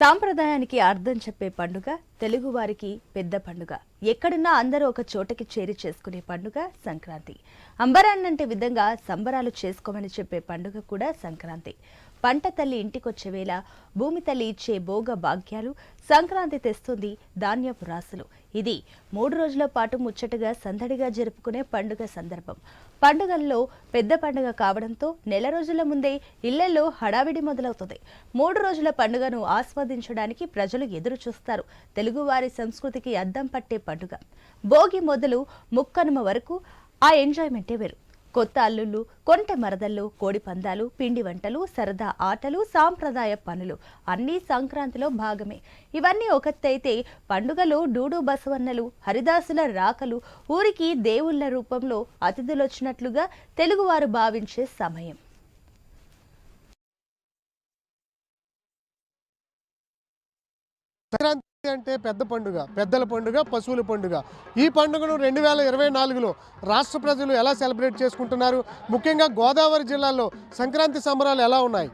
సాంప్రదాయానికి అర్థం చెప్పే పండుగ తెలుగువారికి పెద్ద పండుగ. ఎక్కడున్నా అందరూ ఒక చోటకి చేరి చేసుకునే పండుగ సంక్రాంతి. అంబరాన్నంటే విధంగా సంబరాలు చేసుకోమని చెప్పే పండుగ కూడా సంక్రాంతి. పంట తల్లి ఇంటికొచ్చే వేళ భూమి తల్లి ఇచ్చే భోగ భాగ్యాలు సంక్రాంతి తెస్తుంది ధాన్యపు రాసులు. ఇది మూడు రోజుల పాటు ముచ్చటగా సందడిగా జరుపుకునే పండుగ సందర్భం. పండుగల్లో పెద్ద పండుగ కావడంతో నెల రోజుల ముందే ఇళ్ళలో హడావిడి మొదలవుతుంది. మూడు రోజుల పండుగను ఆస్వాదించడానికి ప్రజలు ఎదురు చూస్తారు తెలుగువారి సంస్కృతికి అద్దం పట్టే పండుగ. భోగి మొదలు ముక్కనుమ వరకు ఆ ఎంజాయ్మెంటే వేరు. కొత్త అల్లుళ్ళు కొంటె మరదళ్ళు కోడి పందాలు పిండి వంటలు సరదా ఆటలు సాంప్రదాయ పనులు అన్నీ సంక్రాంతిలో భాగమే. ఇవన్నీ ఒకత్తైతే పండుగలో డూడు బసవన్నలు హరిదాసుల రాకలు ఊరికి దేవుళ్ళ రూపంలో అతిథులొచ్చినట్లుగా తెలుగువారు భావించే సమయం. సంక్రాంతి అంటే పెద్ద పండుగ పెద్దల పండుగ పశువుల పండుగ. ఈ పండుగను రెండు వేల ఇరవై నాలుగులో రాష్ట్ర ప్రజలు ఎలా సెలబ్రేట్ చేసుకుంటున్నారు? ముఖ్యంగా గోదావరి జిల్లాలో సంక్రాంతి సంబరాలు ఎలా ఉన్నాయి?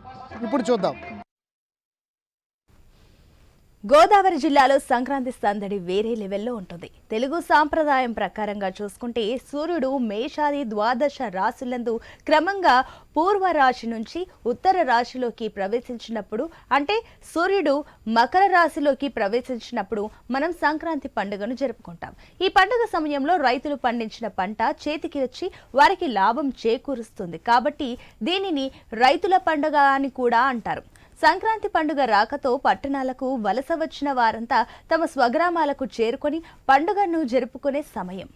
ఇప్పుడు చూద్దాం. గోదావరి జిల్లాలో సంక్రాంతి సందడి వేరే లెవెల్లో ఉంటుంది. తెలుగు సాంప్రదాయం ప్రకారంగా చూసుకుంటే సూర్యుడు మేషాది ద్వాదశ రాశులందు క్రమంగా పూర్వ రాశి నుంచి ఉత్తర రాశిలోకి ప్రవేశించినప్పుడు అంటే సూర్యుడు మకర రాశిలోకి ప్రవేశించినప్పుడు మనం సంక్రాంతి పండుగను జరుపుకుంటాం. ఈ పండుగ సమయంలో రైతులు పండించిన పంట చేతికి వచ్చి వారికి లాభం చేకూరుస్తుంది. కాబట్టి దీనిని రైతుల పండుగ అని కూడా అంటారు. సంక్రాంతి పండుగ రాకతో పట్టణాలకు వలస వచ్చిన వారంతా తమ స్వగ్రామాలకు చేరుకొని పండుగను జరుపుకునే సమయం.